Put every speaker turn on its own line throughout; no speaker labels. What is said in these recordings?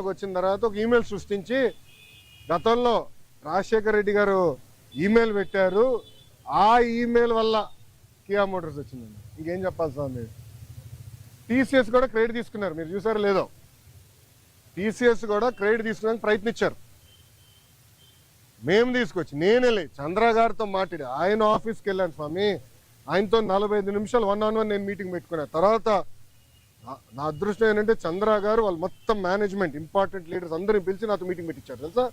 వచ్చిన తర్వాత ఒక ఈమెయిల్ సృష్టించి గతంలో రాజశేఖర రెడ్డి గారు ఈమెయిల్ పెట్టారు. ఆ ఈమెయిల్ వల్ల కియా మోటార్స్ వచ్చిందండి. ఇంకేం చెప్పాలి స్వామి? టీసీఎస్ కూడా క్రెడిట్ తీసుకున్నారు. మీరు చూసారు లేదో? టీసీఎస్ కూడా క్రెడిట్ తీసుకోవడానికి ప్రయత్నించారు. మేము తీసుకొచ్చి నేనే లే చంద్ర గారితో మాట్లాడి ఆయన ఆఫీస్కి వెళ్ళాను స్వామి. ఆయనతో నలభై ఐదు నిమిషాలు వన్ ఆన్ వన్ నేను మీటింగ్ పెట్టుకున్నాను తర్వాత నా- అదృష్టం ఏంటంటే చంద్ర గారు వాళ్ళు మొత్తం మేనేజ్మెంట్ ఇంపార్టెంట్ లీడర్స్ అందరిని పిలిచి నాతో మీటింగ్ పెట్టించారు. తెలుసా?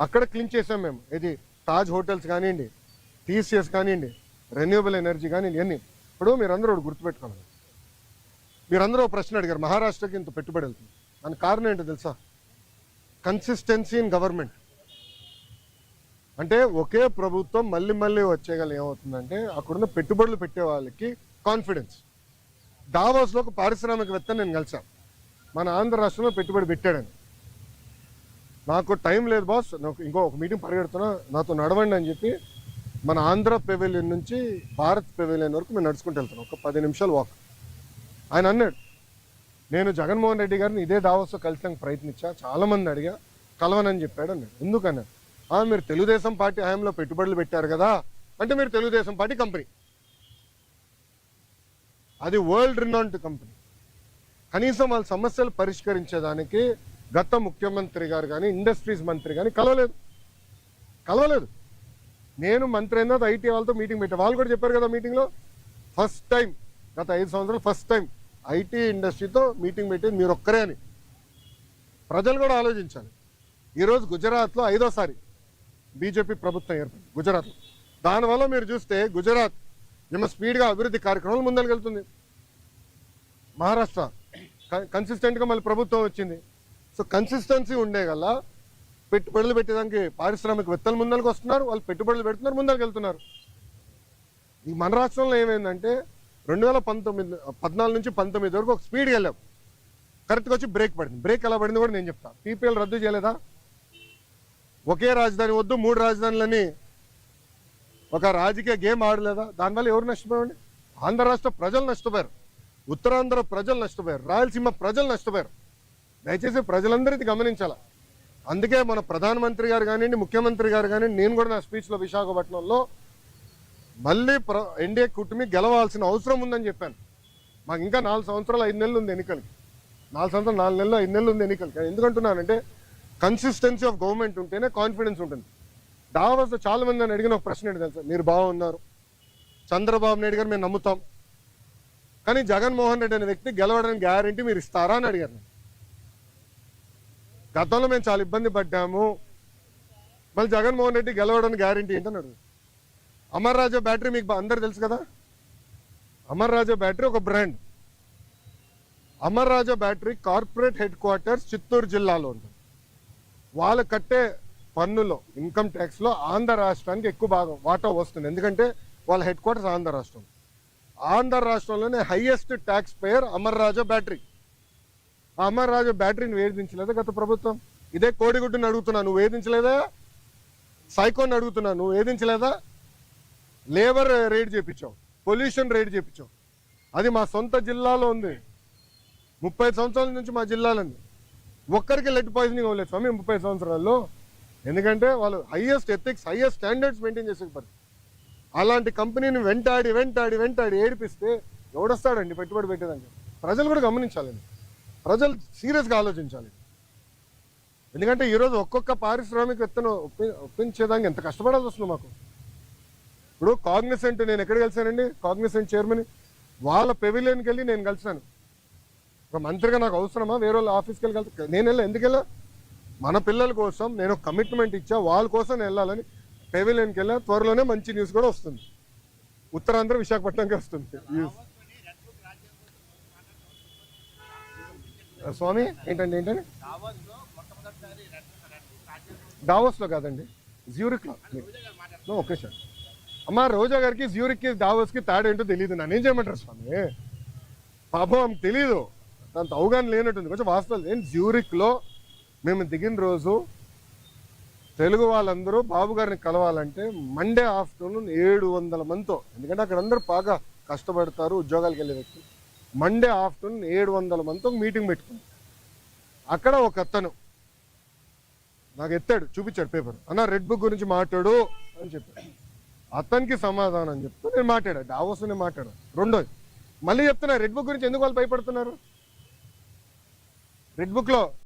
అక్కడ క్లీన్ చేసాం మేము. ఇది తాజ్ హోటల్స్ కానివ్వండి టీసీఎస్ కానివ్వండి రెన్యూబుల్ ఎనర్జీ కానివ్వండి ఇవన్నీ. ఇప్పుడు మీరందరూ ఒకటి గుర్తుపెట్టుకోవాలి మీరందరూ ఒక ప్రశ్న అడిగారు. మహారాష్ట్రకి ఇంత పెట్టుబడి వెళ్తుంది. దాని కారణం ఏంటో తెలుసా? కన్సిస్టెన్సీ ఇన్ గవర్నమెంట్ అంటే ఒకే ప్రభుత్వం మళ్ళీ మళ్ళీ వచ్చేగల ఏమవుతుందంటే అక్కడున్న పెట్టుబడులు పెట్టే వాళ్ళకి కాన్ఫిడెన్స్ దావోస్లో ఒక పారిశ్రామికవేత్త నేను కలిశాను. మన ఆంధ్ర రాష్ట్రంలో పెట్టుబడి పెట్టాడని. నాకు టైం లేదు బాస్ నాకు ఇంకో ఒక మీటింగ్ పరిగెడుతున్నా నాతో నడవండి అని చెప్పి మన ఆంధ్ర పెవెలియన్ నుంచి భారత్ పెవెలియన్ వరకు మేము నడుచుకుంటూ వెళ్తున్నాం. ఒక పది నిమిషాలు వాక్ ఆయన అన్నాడు నేను జగన్మోహన్ రెడ్డి గారిని ఇదే దావోస్లో కలిసానికి ప్రయత్నించా చాలా మంది అడిగా కలవనని చెప్పాడు అన్నాడు. ఎందుకన్నా "ఆ, మీరు తెలుగుదేశం పార్టీ హయాంలో పెట్టుబడులు పెట్టారు కదా అంటే మీరు తెలుగుదేశం పార్టీ కంపెనీ. అది వరల్డ్ రినౌంట్ కంపెనీ కనీసం వాళ్ళ సమస్యలు పరిష్కరించేదానికి గత ముఖ్యమంత్రి గారు కానీ ఇండస్ట్రీస్ మంత్రి కానీ కలవలేదు. కలవలేదు. నేను మంత్రి అయిన తర్వాత ఐటీ వాళ్ళతో మీటింగ్ పెట్టా. వాళ్ళు కూడా చెప్పారు కదా మీటింగ్లో ఫస్ట్ టైం గత ఐదు సంవత్సరాలు ఫస్ట్ టైం ఐటీ ఇండస్ట్రీతో మీటింగ్ పెట్టేది మీరు ఒక్కరే అని. ప్రజలు కూడా ఆలోచించాలి. ఈరోజు గుజరాత్లో ఐదోసారి బీజేపీ ప్రభుత్వం ఏర్పడింది గుజరాత్లో. దానివల్ల మీరు చూస్తే గుజరాత్ మేము స్పీడ్గా అభివృద్ధి కార్యక్రమాలు ముందరికెళ్తుంది. మహారాష్ట్ర క- కన్సిస్టెంట్గా మళ్ళీ ప్రభుత్వం వచ్చింది. సో కన్సిస్టెన్సీ ఉండే గల పెట్టుబడులు పెట్టేదానికి పారిశ్రామికవేత్తలు ముందరకు వస్తున్నారు వాళ్ళు పెట్టుబడులు పెడుతున్నారు ముందరికి వెళ్తున్నారు. ఈ మన రాష్ట్రంలో ఏమైందంటే రెండు వేల పంతొమ్మిది పద్నాలుగు నుంచి పంతొమ్మిది వరకు ఒక స్పీడ్గా వెళ్ళాం. కరెక్ట్గా వచ్చి బ్రేక్ పడింది. బ్రేక్ ఎలా పడింది కూడా నేను చెప్తాను పీపీఎల్ రద్దు చేయలేదా? ఒకే రాజధాని వద్దు మూడు రాజధానులని ఒక రాజకీయ గేమ్ ఆడలేదా? దానివల్ల ఎవరు నష్టపోయండి ఆంధ్ర రాష్ట్ర ప్రజలు నష్టపోయారు. ఉత్తరాంధ్ర ప్రజలు నష్టపోయారు. రాయలసీమ ప్రజలు నష్టపోయారు. దయచేసి ప్రజలందరూ ఇది గమనించాల? అందుకే మన ప్రధానమంత్రి గారు కానివ్వండి ముఖ్యమంత్రి గారు కానివ్వండి నేను కూడా నా స్పీచ్లో విశాఖపట్నంలో మళ్ళీ ప్ర ఎన్డీఏ కూటమి గెలవాల్సిన అవసరం ఉందని చెప్పాను. మాకు ఇంకా నాలుగు సంవత్సరాలు ఐదు నెలలు ఉంది ఎన్నికలకి. నాలుగు సంవత్సరాలు నాలుగు నెలలు ఐదు నెలలు ఉంది ఎన్నికలకి. ఎందుకంటున్నానంటే కన్సిస్టెన్సీ ఆఫ్ గవర్నమెంట్ ఉంటేనే కాన్ఫిడెన్స్ ఉంటుంది. దావాస్ చాలా మంది నన్ను అడిగిన ఒక ప్రశ్న ఏంటి తెలుసా? మీరు బాగున్నారు. చంద్రబాబు నాయుడు గారు మేము నమ్ముతాం. కానీ జగన్మోహన్ రెడ్డి అనే వ్యక్తి గెలవడానికి గ్యారంటీ మీరు ఇస్తారా అని అడిగారు. గతంలో మేము చాలా ఇబ్బంది పడ్డాము. మళ్ళీ జగన్మోహన్ రెడ్డి గెలవడానికి గ్యారంటీ ఏంటని అడుగు అమర్ రాజా బ్యాటరీ మీకు అందరు తెలుసు కదా? అమర్ రాజా బ్యాటరీ ఒక brand. Amar Raja battery corporate headquarters Chittoor జిల్లాలో ఉంటుంది వాళ్ళు కట్టే పన్నులో ఇన్కమ్ ట్యాక్స్లో ఆంధ్ర రాష్ట్రానికి ఎక్కువ భాగం వాటా వస్తుంది. ఎందుకంటే వాళ్ళ హెడ్ క్వార్టర్స్ ఆంధ్ర రాష్ట్రం ఆంధ్ర రాష్ట్రంలోనే highest tax payer Amar Raja battery. ఆ అమర్ రాజా బ్యాటరీని వేధించలేదా గత ప్రభుత్వం? ఇదే కోడిగుడ్డుని అడుగుతున్నా నువ్వు వేధించలేదా? సైకోని అడుగుతున్నా నువ్వు వేధించలేదా? లేబర్ రేట్ చేపించావు పొల్యూషన్ రేట్ చేపించావు. అది మా సొంత జిల్లాలో ఉంది. ముప్పై సంవత్సరాల నుంచి మా జిల్లాలో ఉంది. ఒక్కరికి లెడ్ పాయిజనింగ్ అవ్వలేదు స్వామి ముప్పై సంవత్సరాల్లో. ఎందుకంటే వాళ్ళు highest ethics highest standards maintain చేసే పరిస్థితి. అలాంటి కంపెనీని వెంటాడి వెంటాడి వెంటాడి ఏడిపిస్తే ఎవడొస్తాడండి పెట్టుబడి పెట్టేదానికి? ప్రజలు కూడా గమనించాలండి. ప్రజలు సీరియస్గా ఆలోచించాలి. ఎందుకంటే ఈరోజు ఒక్కొక్క పారిశ్రామికవేత్తను ఒప్పి ఒప్పించేదానికి ఎంత కష్టపడాల్సి వస్తుంది మాకు? ఇప్పుడు కాగ్నిసెంట్ నేను ఎక్కడ కలిసానండి కాగ్నిసెంట్ చైర్మన్. వాళ్ళ పెవిలియన్కి వెళ్ళి నేను కలిసాను ఒక మంత్రిగా నాకు అవసరమా? వేరే వాళ్ళ ఆఫీస్కి వెళ్ళి కలిసి నేను వెళ్ళా ఎందుకు వెళ్ళా మన పిల్లల కోసం నేను కమిట్మెంట్ ఇచ్చా. వాళ్ళ కోసం నేను వెళ్ళాలని పెవిలియన్కి వెళ్ళా త్వరలోనే మంచి న్యూస్ కూడా వస్తుంది. ఉత్తరాంధ్ర విశాఖపట్నంకి వస్తుంది. న్యూస్ స్వామి ఏంటండి ఏంటండి? దావోస్లో కాదండి జ్యూరిక్లో. ఓకే సార్ అమ్మ రోజా గారికి జ్యూరిక్కి దావోస్కి తాడేంటో ఏంటో తెలియదు నన్ను ఏం చేయమంటారు స్వామి? పాపం ఆమెకు తెలియదు దాంతో అవగాహన లేనట్టుంది. కొంచెం వాస్తవం ఏం జ్యూరిక్లో మేము దిగిన రోజు తెలుగు వాళ్ళందరూ బాబు గారిని కలవాలంటే మండే ఆఫ్టర్నూన్ ఏడు వందల మందితో ఎందుకంటే అక్కడ అందరూ బాగా కష్టపడతారు ఉద్యోగాలకు వెళ్ళే వ్యక్తులు. మండే ఆఫ్టర్నూన్ ఏడు వందల మందితో మీటింగ్ పెట్టుకున్నాం అక్కడ ఒక అతను నాకు ఎత్తాడు చూపించాడు పేపర్ అన్న రెడ్ బుక్ గురించి మాట్లాడు అని చెప్పాడు. అతనికి సమాధానం చెప్తూ నేను మాట్లాడా డావోస్ నేను మాట్లాడా రెండోది మళ్ళీ చెప్తున్నా రెడ్ బుక్ గురించి ఎందుకు వాళ్ళు భయపడుతున్నారు? రెడ్ బుక్లో